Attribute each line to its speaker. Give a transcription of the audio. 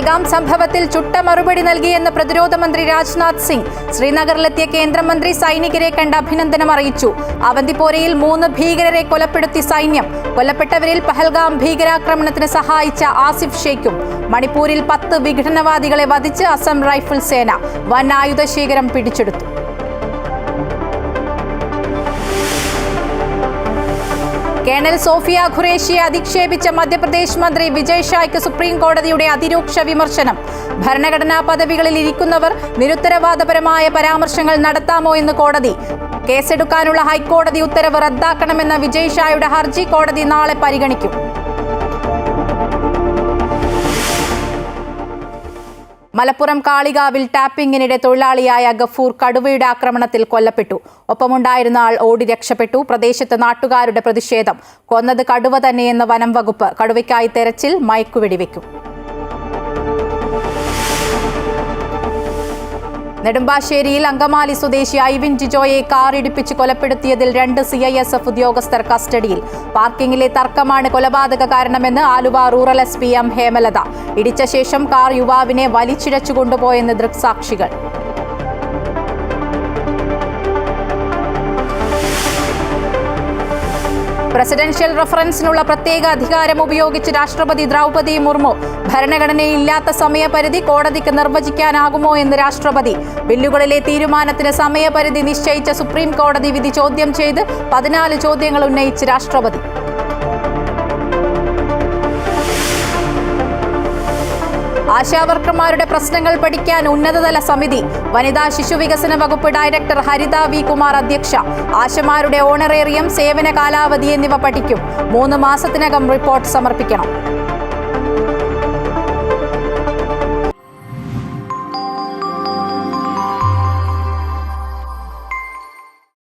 Speaker 1: പഹൽഗാം സംഭവത്തിൽ ചുട്ട മറുപടി നൽകിയെന്ന് പ്രതിരോധ മന്ത്രി രാജ്നാഥ് സിംഗ്. ശ്രീനഗറിലെത്തിയ കേന്ദ്രമന്ത്രി സൈനികരെ കണ്ട് അഭിനന്ദനം അറിയിച്ചു. അവന്തിപ്പോരയിൽ മൂന്ന് ഭീകരരെ കൊലപ്പെടുത്തി സൈന്യം. കൊല്ലപ്പെട്ടവരിൽ പഹൽഗാം ഭീകരാക്രമണത്തിന് സഹായിച്ച ആസിഫ് ഷെയ്ഖും മണിപ്പൂരിൽ പത്ത് വിഘടനവാദികളെ വധിച്ച് അസം റൈഫിൾ സേന. വൻ ആയുധശേഖരം പിടിച്ചെടുത്തു. കേണൽ സോഫിയ ഖുറേഷിയെ അധിക്ഷേപിച്ച മധ്യപ്രദേശ് മന്ത്രി വിജയ് ഷായ്ക്ക് സുപ്രീം കോടതിയുടെ അതിരൂക്ഷ വിമർശനം. ഭരണഘടനാ പദവികളിൽ ഇരിക്കുന്നവർ നിരുത്തരവാദപരമായ പരാമർശങ്ങൾ നടത്താമോ എന്ന് കോടതി. കേസെടുക്കാനുള്ള ഹൈക്കോടതി ഉത്തരവ് റദ്ദാക്കണമെന്ന വിജയ് ഷായുടെ ഹർജി കോടതി നാളെ പരിഗണിക്കും. മലപ്പുറം കാളികാവിൽ ടാപ്പിംഗിനിടെ തൊഴിലാളിയായ ഗഫൂർ കടുവയുടെ ആക്രമണത്തിൽ കൊല്ലപ്പെട്ടു. ഒപ്പമുണ്ടായിരുന്ന ആൾ ഓടി രക്ഷപ്പെട്ടു. പ്രദേശത്ത് നാട്ടുകാരുടെ പ്രതിഷേധം. കൊന്നത് കടുവ തന്നെയെന്ന് വനം വകുപ്പ് കടുവയ്ക്കായി തെരച്ചിൽ മയക്കുവെടിവെക്കും. നെടുമ്പാശ്ശേരിയിൽ അങ്കമാലി സ്വദേശി ഐവിൻ ജിജോയെ കാറിടിപ്പിച്ച് കൊലപ്പെടുത്തിയതിൽ രണ്ട് സി ഐ എസ് എഫ് ഉദ്യോഗസ്ഥർ കസ്റ്റഡിയിൽ. പാർക്കിംഗിലെ തർക്കമാണ് കൊലപാതക കാരണമെന്ന് Aluva rural S P M Hemalatha. ഇടിച്ച ശേഷം കാർ യുവാവിനെ വലിച്ചിഴച്ചു കൊണ്ടുപോയെന്ന് ദൃക്സാക്ഷികൾ. പ്രസിഡൻഷ്യൽ റഫറൻസിനുള്ള പ്രത്യേക അധികാരം ഉപയോഗിച്ച് രാഷ്ട്രപതി ദ്രൗപദി മുർമു ഭരണഘടനയില്ലാത്ത സമയപരിധി കോടതിക്ക് നിർവചിക്കാനാകുമോ എന്ന് രാഷ്ട്രപതി ബില്ലുകളിലെ തീരുമാനത്തിന് സമയപരിധി നിശ്ചയിച്ച സുപ്രീം കോടതി വിധി ചോദ്യം ചെയ്ത് പതിനാല് ചോദ്യങ്ങൾ ഉന്നയിച്ച് രാഷ്ട്രപതി. ആശാവർക്കർമാരുടെ പ്രശ്നങ്ങൾ പഠിക്കാൻ ഉന്നതതല സമിതി വനിതാ ശിശു വികസന വകുപ്പ് ഡയറക്ടർ ഹരിത വി കുമാർ അധ്യക്ഷ ആശമാരുടെ ഓണറേറിയം സേവന കാലാവധി എന്നിവ പഠിക്കും. മൂന്ന് മാസത്തിനകം റിപ്പോർട്ട് സമർപ്പിക്കണം.